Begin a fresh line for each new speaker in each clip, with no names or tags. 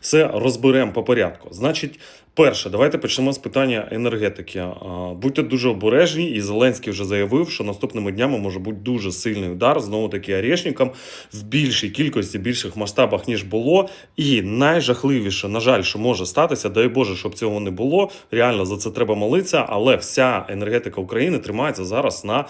все розберемо по порядку. Значить, перше, давайте почнемо з питання енергетики. Будьте дуже обережні, і Зеленський вже заявив, що наступними днями може бути дуже сильний удар знову таки орешникам в більшій кількості, більших масштабах ніж було. І найжахливіше, на жаль, що може статися, дай Боже, щоб цього не було. Реально за це треба молитися, але вся енергетика України тримається зараз на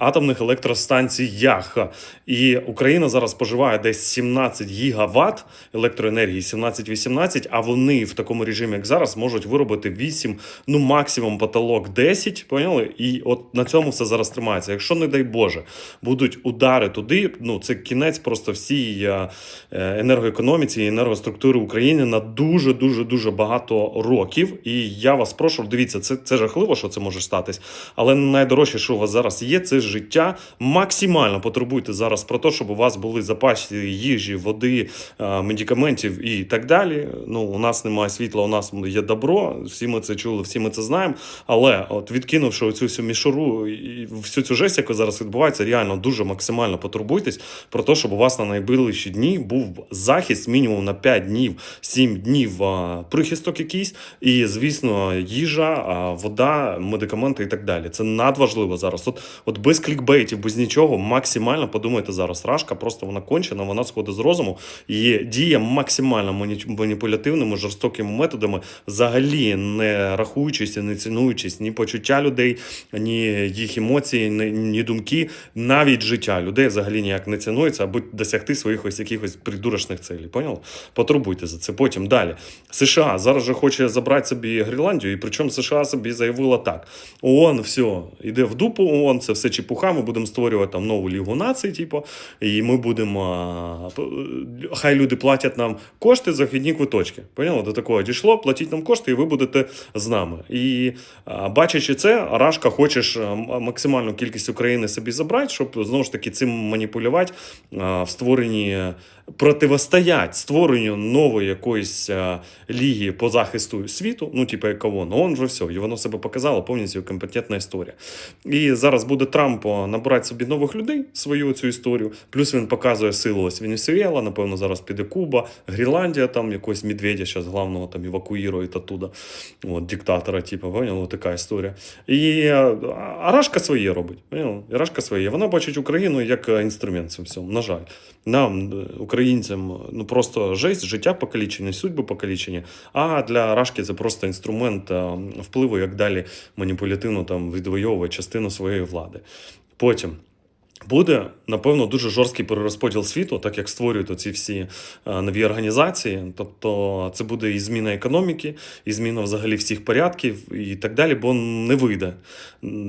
атомних електростанціях. І Україна зараз споживає десь 17 гігаватт електроенергії, 17-18, а вони в такому режимі, як зараз, можуть виробити 8, ну максимум потолок 10. Поняли? І от на цьому все зараз тримається. Якщо, не дай Боже, будуть удари туди, ну це кінець просто всій е, е, енергоекономіці і енергоструктури України на дуже дуже дуже багато років. І я вас прошу, дивіться, це, це жахливо, що це може статись. Але найдорожче, що у вас зараз є, це життя. Максимально потребуйте зараз про те, щоб у вас були запаси їжі, води, е, медикаментів і так далі. Ну, у нас немає світла, у нас є добро. Всі ми це чули, всі ми це знаємо. Але от відкинувши оцю всю мішуру і всю цю жесть, яка зараз відбувається, реально дуже максимально потурбуйтесь про те, щоб у вас на найближчі дні був захист мінімум на 5 днів, 7 днів а, прихисток якийсь, і звісно, їжа, а, вода, медикаменти і так далі. Це надважливо зараз. От, от без клікбейтів, без нічого, максимально подумайте зараз. Рашка просто вона кончена, вона сходить з розуму і діє максимально маніпулятивними, жорстокими методами, взагалі не рахуючись, і не цінуючись ні почуття людей, ні їх емоції, ні, думки, навіть життя людей взагалі ніяк не цінується, аби досягти своїх ось якихось придурочних цілей. Поняли? Потурбуйте за це. Потім далі. США зараз же хоче забрати собі Гренландію, і причому США собі заявила так: ООН все йде в дупу, ООН, це все чепуха. Ми будемо створювати там нову лігу націй, типу, і ми будемо. Хай люди платять нам кошти за вхідні квиточки. Поняли? До такого дійшло, платіть нам кошти, і ви будете з нами. І бачачи це, Рашка хочеш максимальну кількість України собі забрати, щоб знову ж таки цим маніпулювати в створенні противостоять створенню нової якоїсь ліги по захисту світу, ну, типу, як ООН. ООН вже все, і воно себе показало повністю компетентна історія. І зараз буде Трамп набирати собі нових людей свою цю історію. Плюс він показує силу ось Венесуела, напевно, зараз піде Куба, Гренландія, там якогось медведя зараз главного там евакуїрують оттуда. От, диктатора, типу, понял, така історія. І а, Арашка своє робить. Понял? Арашка своє. Вона бачить Україну як е, інструмент цьому всьому. На жаль. Нам, е, українцям, ну просто жесть, життя покалічені, судьби покалічені. А для Рашки це просто інструмент е, впливу, як далі маніпулятивно там відвоювати частину своєї влади. Потім. Буде, напевно, дуже жорсткий перерозподіл світу, так як створюють оці всі е, нові організації. Тобто це буде і зміна економіки, і зміна взагалі всіх порядків і так далі, бо не вийде.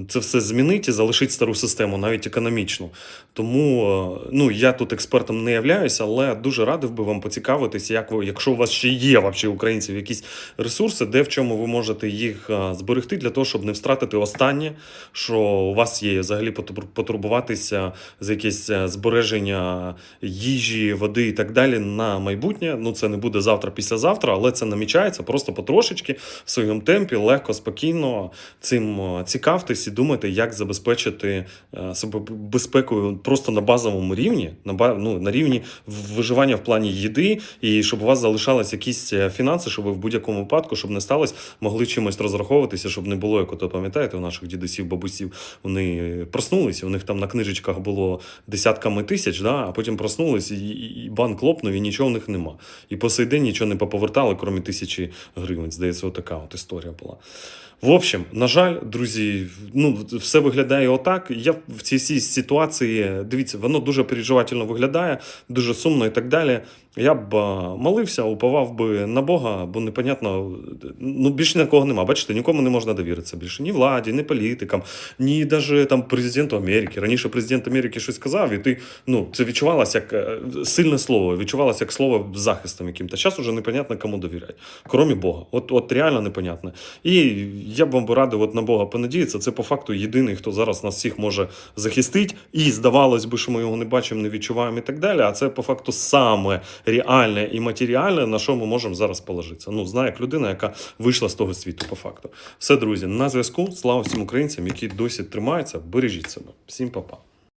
Це все змінить і залишить стару систему, навіть економічну. Тому е, ну, я тут експертом не являюся, але дуже радив би вам поцікавитися, як ви, якщо у вас ще є вообще українців якісь ресурси, де в чому ви можете їх е, зберегти для того, щоб не втратити останнє, що у вас є взагалі потур- потурбуватися за якесь е, збереження їжі, води і так далі на майбутнє. Ну це не буде завтра, післязавтра, але це намічається просто потрошечки в своєму темпі, легко, спокійно цим е, цікавтесь і думайте, як забезпечити е, себе безпекою просто на базовому рівні, на ну, на рівні виживання в плані їди, і щоб у вас залишались якісь фінанси, щоб ви в будь-якому випадку, щоб не сталося, могли чимось розраховуватися, щоб не було, як ото пам'ятаєте, у наших дідусів, бабусів, вони проснулися, у них там на книжечках було десятками тисяч, да, а потім проснулись, і, і банк лопнув, і нічого в них нема. І по сей день нічого не поповертали, крім тисячі гривень. Здається, отака от історія була. В общем, на жаль, друзі, ну все виглядає отак. Я в цій ситуації, дивіться, воно дуже переживательно виглядає, дуже сумно і так далі. Я б молився, уповав би на Бога, бо непонятно, ну більше нікого нема. Бачите, нікому не можна довіритися більше. Ні владі, ні політикам, ні навіть там президенту Америки. Раніше президент Америки щось сказав, і ти ну це відчувалося як е, сильне слово, відчувалося як слово захистом яким-то. Зараз уже непонятно кому довіряти, крім Бога. От, от реально непонятно. І я б вам радив от на Бога понадіятися. Це по факту єдиний, хто зараз нас всіх може захистити. І здавалось би, що ми його не бачимо, не відчуваємо і так далі. А це по факту саме реальне і матеріальне, на що ми можемо зараз положитися. Ну, знає як людина, яка вийшла з того світу, по факту. Все, друзі, на зв'язку. Слава всім українцям, які досі тримаються. Бережіть себе. Всім па-па.